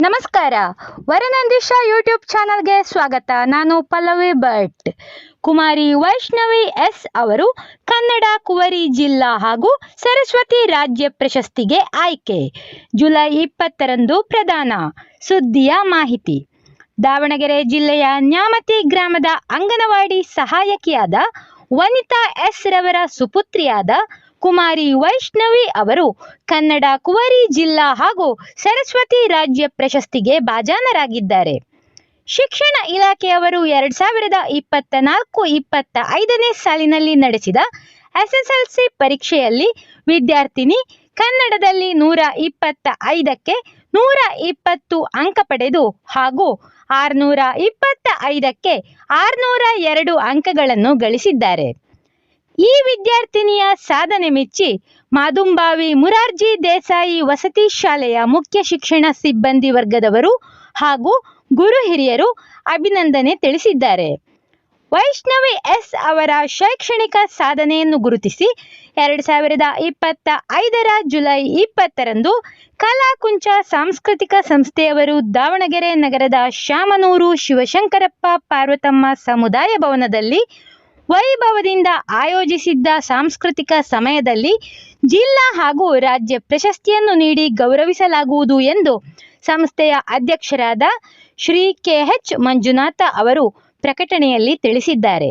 ನಮಸ್ಕಾರ. ವರನಂದೀಶ ಯೂಟ್ಯೂಬ್ ಚಾನಲ್ಗೆ ಸ್ವಾಗತ. ನಾನು ಪಲ್ಲವಿ ಭಟ್. ಕುಮಾರಿ ವೈಷ್ಣವಿ ಎಸ್ ಅವರು ಕನ್ನಡ ಕುವರಿ ಜಿಲ್ಲಾ ಹಾಗೂ ಸರಸ್ವತಿ ರಾಜ್ಯ ಪ್ರಶಸ್ತಿಗೆ ಆಯ್ಕೆ. ಜುಲೈ ಇಪ್ಪತ್ತರಂದು ಪ್ರದಾನ. ಸುದ್ದಿಯ ಮಾಹಿತಿ. ದಾವಣಗೆರೆ ಜಿಲ್ಲೆಯ ನ್ಯಾಮತಿ ಗ್ರಾಮದ ಅಂಗನವಾಡಿ ಸಹಾಯಕಿಯಾದ ವನಿತಾ ಎಸ್ ರವರ ಸುಪುತ್ರಿಯಾದ ಕುಮಾರಿ ವೈಷ್ಣವಿ ಅವರು ಕನ್ನಡ ಕುವರಿ ಜಿಲ್ಲಾ ಹಾಗೂ ಸರಸ್ವತಿ ರಾಜ್ಯ ಪ್ರಶಸ್ತಿಗೆ ಭಾಜನರಾಗಿದ್ದಾರೆ. ಶಿಕ್ಷಣ ಇಲಾಖೆಯವರು ಎರಡ್ ಸಾವಿರದ ಇಪ್ಪತ್ತ ನಾಲ್ಕು ಇಪ್ಪತ್ತ ಐದನೇ ಸಾಲಿನಲ್ಲಿ ನಡೆಸಿದ ಎಸ್ಎಸ್ಎಲ್ಸಿ ಪರೀಕ್ಷೆಯಲ್ಲಿ ವಿದ್ಯಾರ್ಥಿನಿ ಕನ್ನಡದಲ್ಲಿ ನೂರ ಇಪ್ಪತ್ತ ಐದಕ್ಕೆ ನೂರ ಇಪ್ಪತ್ತು ಅಂಕ ಪಡೆದು ಹಾಗೂ ಆರುನೂರ ಇಪ್ಪತ್ತ ಐದಕ್ಕೆ ಆರುನೂರ ಎರಡು ಅಂಕಗಳನ್ನು ಗಳಿಸಿದ್ದಾರೆ. ಈ ವಿದ್ಯಾರ್ಥಿನಿಯ ಸಾಧನೆ ಮೆಚ್ಚಿ ಮಾದುಂಬಾವಿ ಮುರಾರ್ಜಿ ದೇಸಾಯಿ ವಸತಿ ಶಾಲೆಯ ಮುಖ್ಯ ಶಿಕ್ಷಣ ಸಿಬ್ಬಂದಿ ವರ್ಗದವರು ಹಾಗೂ ಗುರು ಹಿರಿಯರು ಅಭಿನಂದನೆ ತಿಳಿಸಿದ್ದಾರೆ. ವೈಷ್ಣವಿ ಎಸ್ ಅವರ ಶೈಕ್ಷಣಿಕ ಸಾಧನೆಯನ್ನು ಗುರುತಿಸಿ ಎರಡು ಸಾವಿರದ ಇಪ್ಪತ್ತ ಐದರ ಜುಲೈ ಇಪ್ಪತ್ತರಂದು ಕಲಾಕುಂಚ ಸಾಂಸ್ಕೃತಿಕ ಸಂಸ್ಥೆಯವರು ದಾವಣಗೆರೆ ನಗರದ ಶಾಮನೂರು ಶಿವಶಂಕರಪ್ಪ ಪಾರ್ವತಮ್ಮ ಸಮುದಾಯ ಭವನದಲ್ಲಿ ವೈಭವದಿಂದ ಆಯೋಜಿಸಿದ್ದ ಸಾಂಸ್ಕೃತಿಕ ಸಮಯದಲ್ಲಿ ಜಿಲ್ಲಾ ಹಾಗೂ ರಾಜ್ಯ ಪ್ರಶಸ್ತಿಯನ್ನು ನೀಡಿ ಗೌರವಿಸಲಾಗುವುದು ಎಂದು ಸಂಸ್ಥೆಯ ಅಧ್ಯಕ್ಷರಾದ ಶ್ರೀ ಕೆಎಚ್ ಮಂಜುನಾಥ ಅವರು ಪ್ರಕಟಣೆಯಲ್ಲಿ ತಿಳಿಸಿದ್ದಾರೆ.